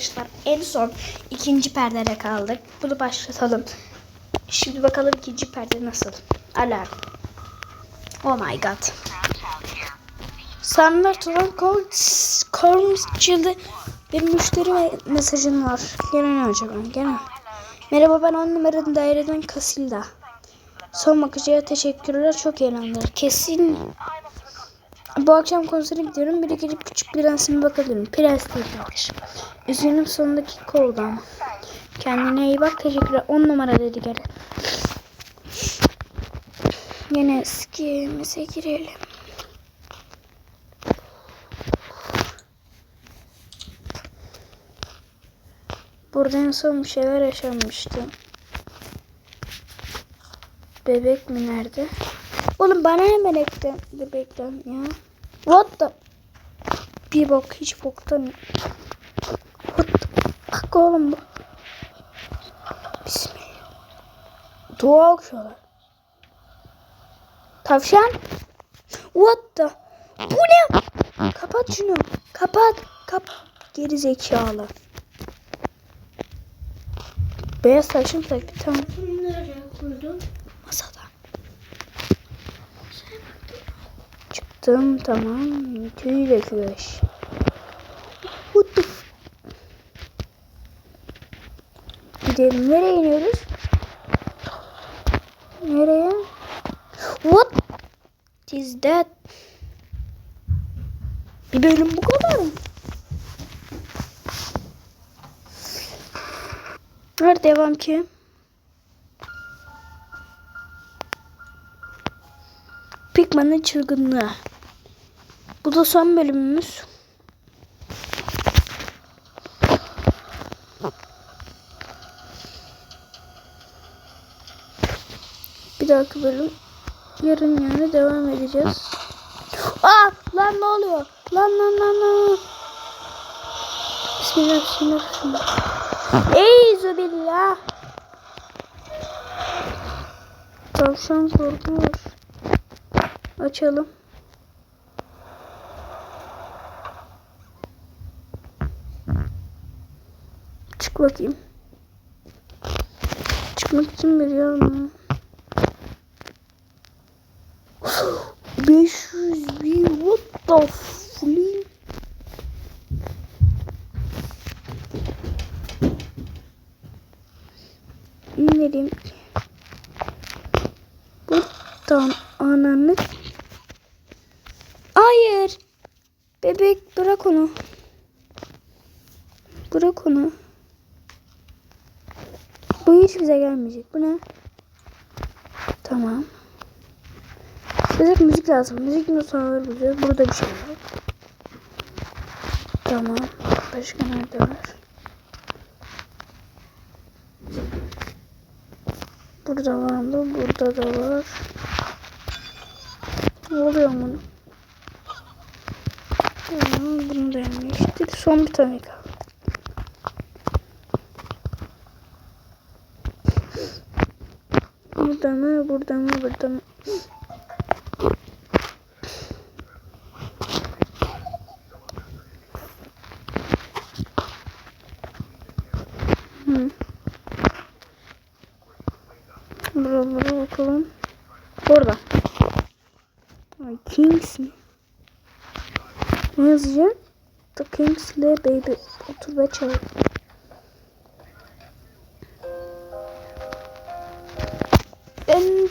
Arkadaşlar en son ikinci perdede kaldık. Bunu başlatalım. Şimdi bakalım ikinci perde nasıl. Alarm. Oh my god. Standart olan Kormsçıl'da bir müşteri me- mesajın var. Gene ne acaba? Gene. Merhaba ben 10 numaralı daireden Kasilda. Son bakıcıya teşekkürler. Çok eğlendiler. Kesin bu akşam konsere gidiyorum. Biri gelip küçük prensime bakabilirim. Prens değil kardeşim. Üzgünüm sonundaki kolda. Kendine iyi bak. Teşekkürler. 10 numara dedi gel. Yine eskimize girelim. Burada en son bir şeyler yaşanmıştı. Bebek mi nerede? Oğlum bana ne melekten bebekten ya? What the? Bir bok hiç boktan. What the? Bak oğlum bu. Bismillah. Dua okuyorlar. Tavşan. What the? Bu ne? Kapat şunu. Kapat. Kapat. Geri zekalı. Beyaz saçım taktı tamam. Nereye koydun? Masada. Çıktım tamam. Tüy döküyor. What the Gidelim. Nereye iniyoruz? Nereye? What is that? Bir bölüm bu kadar mı? Nerede devam ki? Pikman'ın çılgınlığı. Bu da son bölümümüz. Bir dahaki bölüm yarın yani devam edeceğiz. Aa lan ne oluyor? Lan lan lan lan. Bismillah bismillah bismillah. Ey zubillah. Tavşan korkuyor. Açalım. Bakayım. Çıkmak için yer mi? 500 bin what the flip? İnelim. Buradan ananı Hayır. Bebek bırak onu. Bırak onu. Bu hiç bize gelmeyecek. Bu ne? Tamam. Bize müzik lazım. Müzik notaları bulacağız. Burada bir şey yok. Tamam. Başka nerede var? Burada var mı? Burada da var. Ne oluyor bunun? Tamam, bunu da yemiştik. Son bir tane kaldı. Burada mı? Burada mı? Burada mı? Hı. Buralara bakalım. Burada. Ay, Kings mi? Ne yazacağım? The Kingsley Baby. Otur ve çal.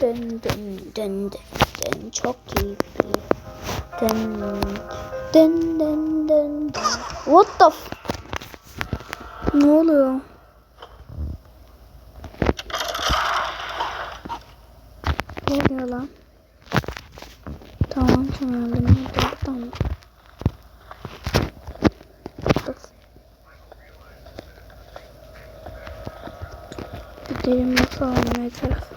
Den den den den çok iyi. Den den den den den. What the f Ne oluyor? Ne oluyor lan? Tamam tamam. Tamam. Gidelim bakalım ne taraf.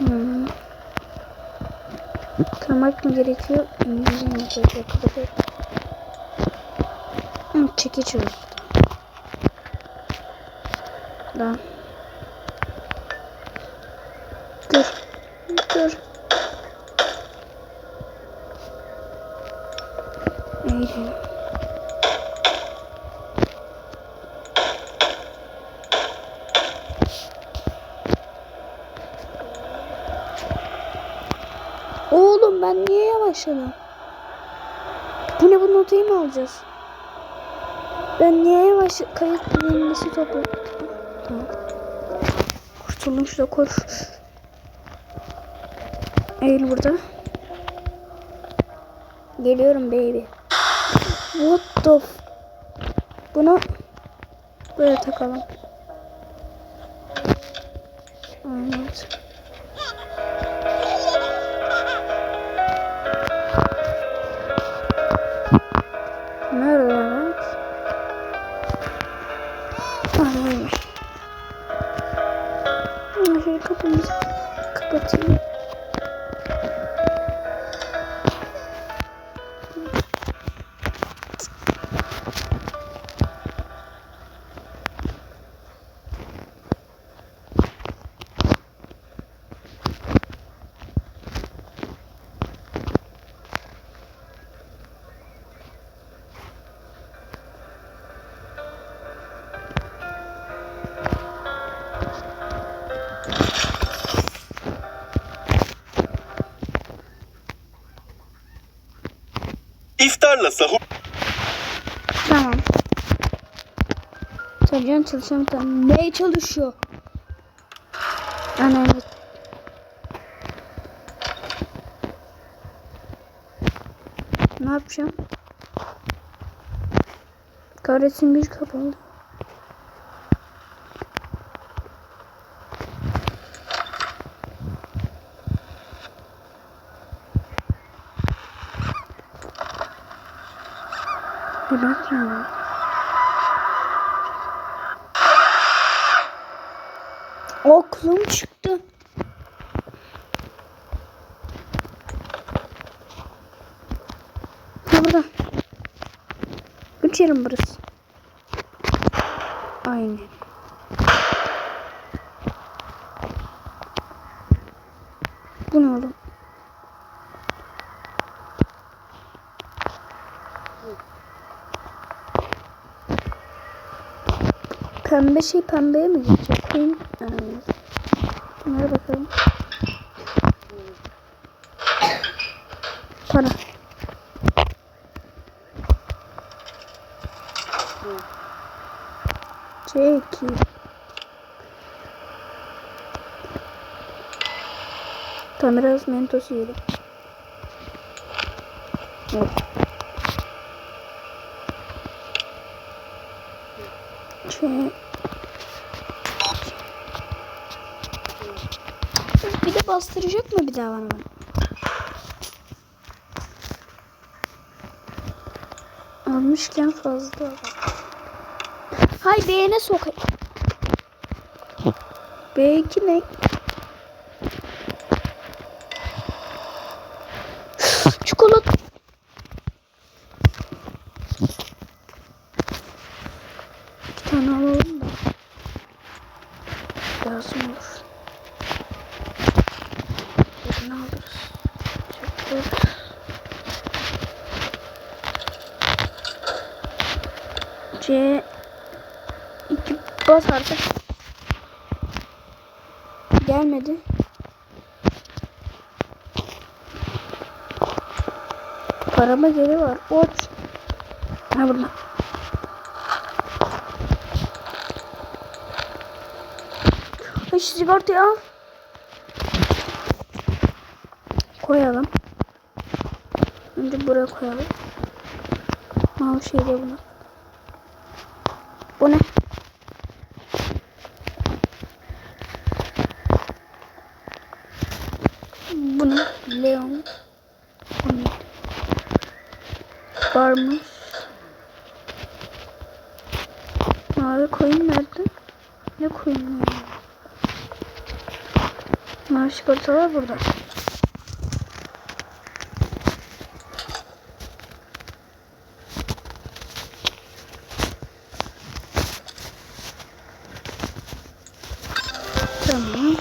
Hmm. Kırmak mı gerekiyor? İngilizce mi gerekiyor? Hı, çekiç oldu. Da. Dur. Dur. Eğlenelim. Oğlum ben niye yavaşladım? Bu ne bu notayı mı alacağız? Ben niye yavaş kayıt bilgisi toplu? Tamam. Kurtuldum şurada koş. Eğil burada. Geliyorum baby. What the f- Bunu böyle takalım. İftarla sahur Tamam. Sercan çalışan tamam. Ne çalışıyor? Ana evet. Ne yapacağım? Kahretsin güç kapalı. Bir bak ya. Oklum çıktı. Burada. Üç yerim burası. Aynen. Bu ne oğlum? Pembe şey pembeye mi geçecek? Koyayım. Bunlara bakalım. Para. Çeki. Tam biraz mentos yiyelim. Çek. Bir de bastıracak mı bir daha bana? Almışken fazla. Hay beğene sokayım. B2 ne? Çikolata. İki tane alalım da. Lazım olur. Birini alırız. Çekeriz. C 2 bas artık. Gelmedi. Parama geri var. Oç. Ha burada. Şu sigortayı al. Koyalım. Önce buraya koyalım. Mavi şey de bunu. Bu ne? Bu ne? Leon. Varmış. Mavi koyun nerede? Ne koyun var? Mavi çikolatalar burada. Tamam.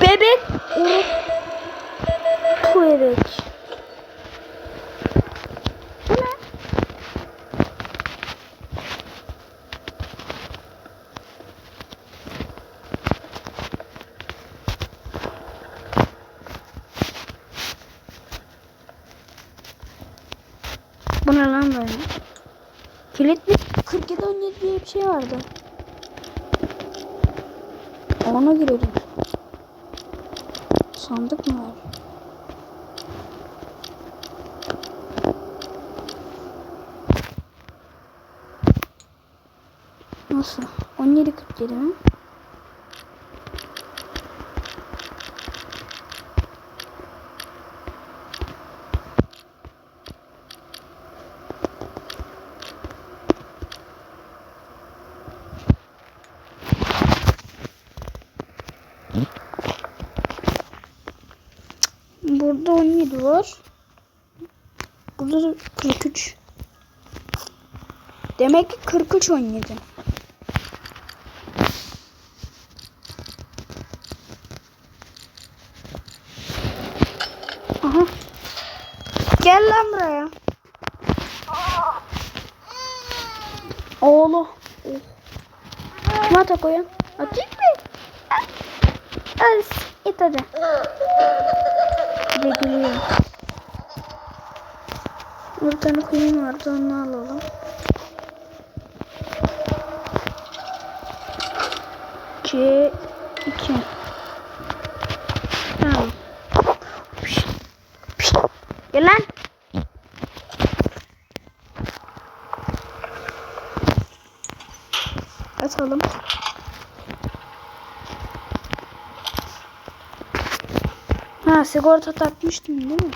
Bebe Onu bu evet. Bu ne? Bu ne lan böyle? Kilitli 47 17 diye bir şey vardı. Ona girelim. Sandık mı var? Nasıl? 17 47 mi? Burada 17 var. Burada da 43. Demek ki 43 17. Aha. Gel lan buraya. Oğlu. Kime atak koyun? Atayım mı? Az. it hadi. De gülüyor. Bir tane koyun vardı onu alalım. C 2 Tamam. Pişt, pişt. Atalım. Ha sigorta takmıştım değil mi?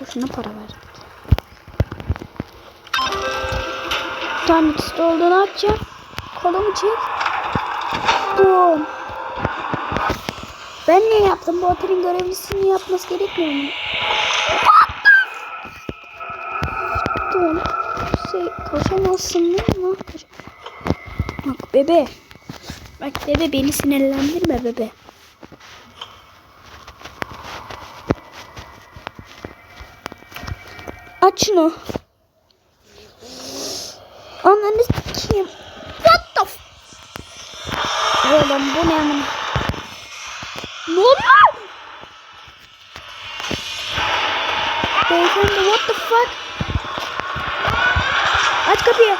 Boşuna para verdim. Tam ikisi oldu ne yapacağım? Kolumu çek. Boom. Ben ne yaptım? Bu otelin görevlisinin yapması gerekmiyor mu? Dur. Şey, koşamazsın değil mi? Bak bebe. Bak bebe beni sinirlendirme bebe. Aç şunu. Ananı sikeyim. What the f... Oğlum bu ne amına? Ne oluyor? Beyefendi what the fuck? Aç kapıyı.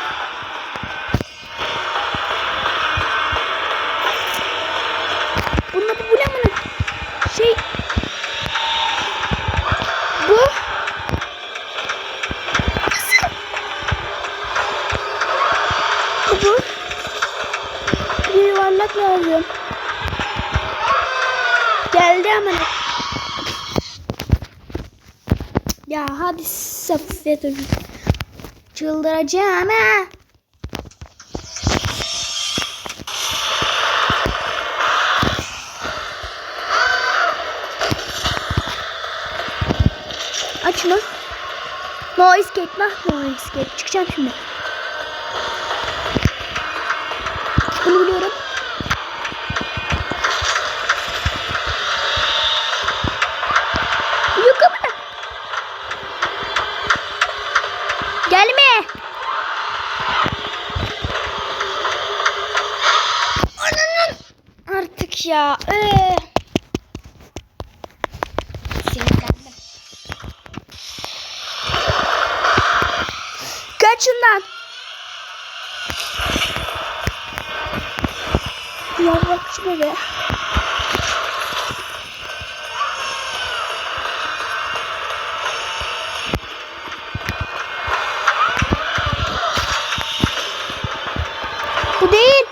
Geldi hemen. Ya hadi Saffet Hoca. Çıldıracağım ha. Aç şunu. No escape lah no escape. Çıkacağım şimdi. Bunu biliyorum. Yok ama. Gelme. Ananın. Artık ya. Ee. Sinirlendim. Kaçın lan. Yavrakçı bebe. Bu değil.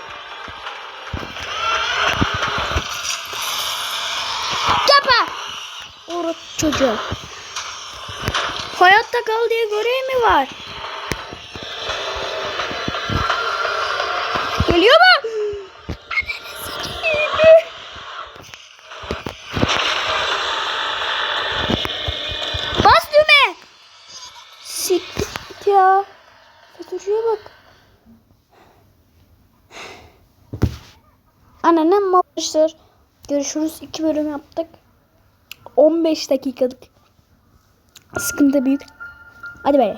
Yapma. Orada çocuğu. Hayatta kal diye görev mi var? Geliyor mu? Bas düğme. Siktir ya. FETÖ'cüye bak. Görüşürüz. İki bölüm yaptık. 15 dakikalık. Sıkıntı büyük. Hadi bay.